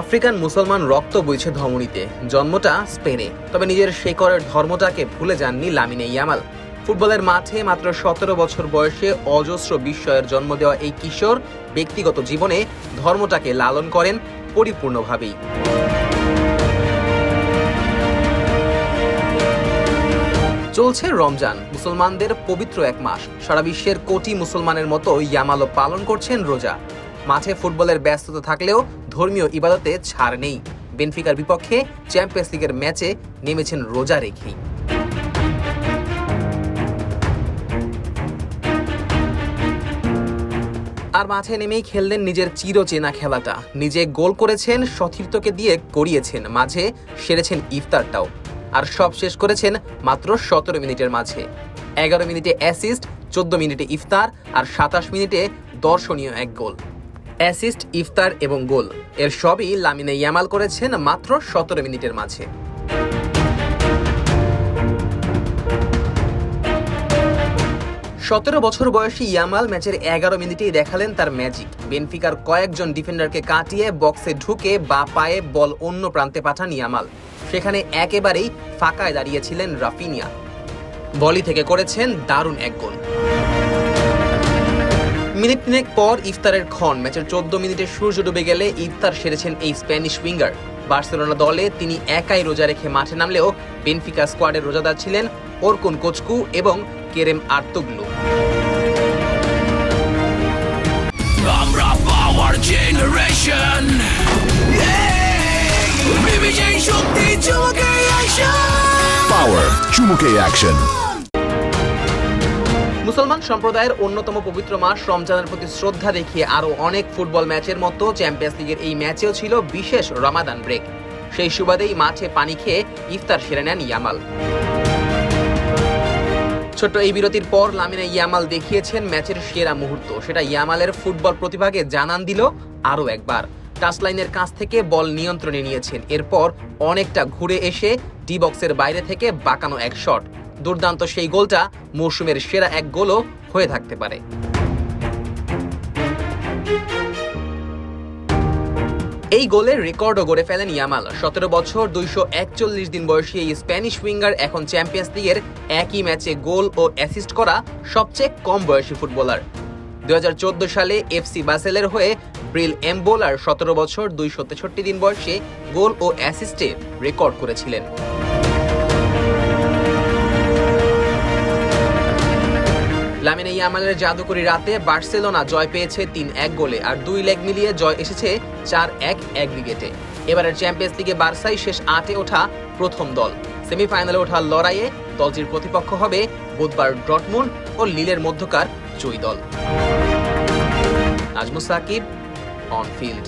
African মুসলমান রক্ত বইছে ধমনীতে। জন্মটা স্পেনে, তবে নিজের শেকড়ের ধর্মটাকে ভুলে যাননি লামিনে ইয়ামাল। ফুটবলের মাঠে মাত্র সতেরো বছর বয়সে অজস্র বিস্ময়ের জন্ম দেওয়া এই কিশোর ব্যক্তিগত জীবনে ধর্মটাকে লালন করেন পরিপূর্ণভাবেই। চলছে রমজান, মুসলমানদের পবিত্র এক মাস। সারা বিশ্বের কোটি মুসলমানের মতো ইয়ামালও পালন করছেন রোজা। মাঠে ফুটবলের ব্যস্ততা থাকলেও ধর্মীয় ইবাদতে ছাড় নেই। বেনফিকার বিপক্ষে চ্যাম্পিয়ন্স লিগের ম্যাচে নেমেছেন রোজা রেখেই। আর মাঠে নেমেই খেললেন নিজের চিরচেনা খেলাটা। নিজে গোল করেছেন, সতীর্থকে দিয়ে করিয়েছেন মাঝে সেরেছেন ইফতারটাও। আর সব শেষ করেছেন মাত্র সতেরো মিনিটের মাঝে। এগারো মিনিটে অ্যাসিস্ট, চোদ্দ মিনিটে ইফতার আর সাতাশ মিনিটে দর্শনীয় এক গোল। অ্যাসিস্ট, ইফতার এবং গোল। এর সবই লামিনে ইয়ামাল করেছেন মাত্র সতেরো মিনিটের মাঝে। সতেরো বছর বয়সী ইয়ামাল ম্যাচের এগারো মিনিটেই দেখালেন তার ম্যাজিক। বেনফিকার কয়েকজন ডিফেন্ডারকে কাটিয়ে বক্সে ঢুকে বা পায়ে বল অন্য প্রান্তে পাঠান ইয়ামাল। সেখানে একেবারেই ফাঁকায় দাঁড়িয়েছিলেন রাফিনিয়া। বলি থেকে করেছেন দারুণ এক গোল। মিনিট তিনেক পর ইফতারের ক্ষণ। ম্যাচের চোদ্দ মিনিটে সূর্য ডুবে গেলে ইফতার সেরেছেন এই স্প্যানিশ উইঙ্গার। বার্সেলোনা দলে তিনি একাই রোজা রেখে মাঠে নামলেও বেনফিকা স্কোয়াডের রোজাদার ছিলেন ওরকুন কোচকু এবং কেরেম আর্তুগলু। আমরা পাওয়ার জেনারেশন Power চুমুকে অ্যাকশন মুসলমান সম্প্রদায়ের অন্যতম পবিত্র মাস রমজানের প্রতি শ্রদ্ধা দেখিয়ে আরও অনেক ফুটবল ম্যাচের মতো চ্যাম্পিয়ন্স লিগের এই ম্যাচেও ছিল বিশেষ রমাদান ব্রেক। সেই সুবাদেই মাঠে পানি খেয়ে ইফতার সেরে নেন ইয়ামাল। ছোট্ট এই বিরতির পর লামিনা ইয়ামাল দেখিয়েছেন ম্যাচের সেরা মুহূর্ত। সেটা ইয়ামালের ফুটবল প্রতিভাকে জানান দিল আরও একবার। টাচলাইনের কাছ থেকে বল নিয়ন্ত্রণে নিয়েছেন। এরপর অনেকটা ঘুরে এসে ডি বক্সের বাইরে থেকে বাঁকানো এক শট। দুর্দান্ত সেই গোলটা মৌসুমের সেরা এক গোলও হয়ে থাকতে পারে। এই গোলের রেকর্ডও গড়ে ফেলেন ইয়ামাল। সতেরো বছর, দুইশো একচল্লিশ দিন বয়সী এই স্প্যানিশ উইঙ্গার এখন চ্যাম্পিয়ন্স লিগের একই ম্যাচে গোল ও অ্যাসিস্ট করা সবচেয়ে কম বয়সী ফুটবলার। দু হাজার চোদ্দ সালে এফসি বাসেলের হয়ে ব্রিল এমবোলার সতেরো বছর, দুইশো তেষট্টি দিন বয়সে গোল ও অ্যাসিস্টে রেকর্ড করেছিলেন। ইয়ামালের জাদুকরি রাতে বার্সেলোনা জয় পেয়েছে তিন এক গোলে আর দুই লেগ মিলিয়ে জয় এসেছে চার এক এক অ্যাগ্রিগেটে এবারের চ্যাম্পিয়ন্স লিগে বার্সাই শেষ আটে ওঠা প্রথম দল। সেমিফাইনালে ওঠার লড়াইয়ে দলটির প্রতিপক্ষ হবে বুধবার ডটমুন ও লিলের মধ্যকার জয়ী দল। আজমু সাকিব, অন ফিল্ড।